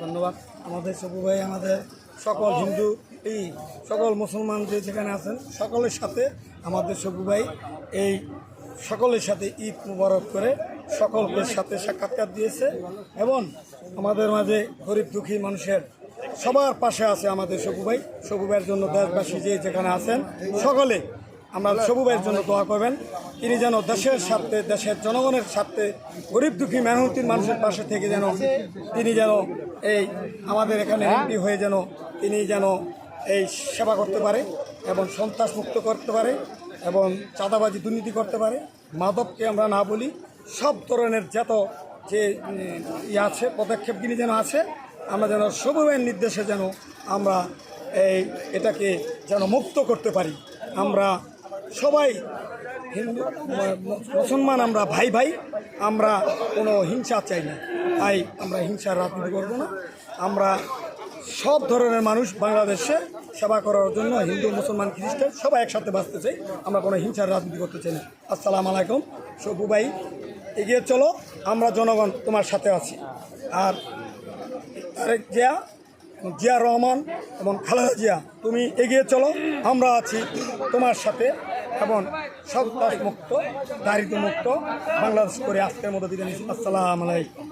ধন্যবাদ। আমাদের সবু ভাই, আমাদের সকল হিন্দু, এই সকল মুসলমান যে যেখানে আছেন, সকলের সাথে আমাদের সবু ভাই এই সকলের সাথে ঈদ মুবারক করে সকলের সাথে সাক্ষাৎকার দিয়েছে এবং আমাদের মাঝে গরিব দুঃখী মানুষের সবার পাশে আছে আমাদের সবু ভাই। সবু ভাইয়ের জন্য দেশবাসী যে যেখানে আছেন, সকলে আমরা সবু ভাইয়ের জন্য দোয়া করবেন। তিনি যেন দেশের স্বার্থে, দেশের জনগণের স্বার্থে, গরিব দুঃখী মেহনতির মানুষের পাশে থেকে যেন তিনি যেন এই আমাদের এখানে এমপি হয়ে যেন তিনি যেন এই সেবা করতে পারে এবং সন্ত্রাস মুক্ত করতে পারে এবং চাঁদাবাজি দুর্নীতি করতে পারে। মাদককে আমরা না বলি, সব ধরনের যত যে ইয়ে আছে পদক্ষেপ তিনি যেন আছে আমরা যেন সবুবের নির্দেশে যেন আমরা এই এটাকে যেন মুক্ত করতে পারি। আমরা সবাই হিন্দু, মুসলমান আমরা ভাই ভাই, আমরা কোনো হিংসা চাই না। তাই আমরা হিংসার রাজনীতি করব না। আমরা সব ধরনের মানুষ বাংলাদেশে সেবা করার জন্য হিন্দু, মুসলমান, খ্রিস্টান সবাই একসাথে বাঁচতে চাই। আমরা কোনো হিংসার রাজনীতি করতে চাই না। আসসালামু আলাইকুম সবু ভাই এগিয়ে চলো। আমরা জনগণ তোমার সাথে আছি। আর আরেক জিয়া জিয়া রহমান এবং খালেদা জিয়া, তুমি এগিয়ে চলো, আমরা আছি তোমার সাথে। এবং সন্ত্রাস মুক্ত, দারিদ্র মুক্ত, বাংলাদেশ করে আজকের মতো দিতে নিচ্ছি। আসসালাম আলাইকুম।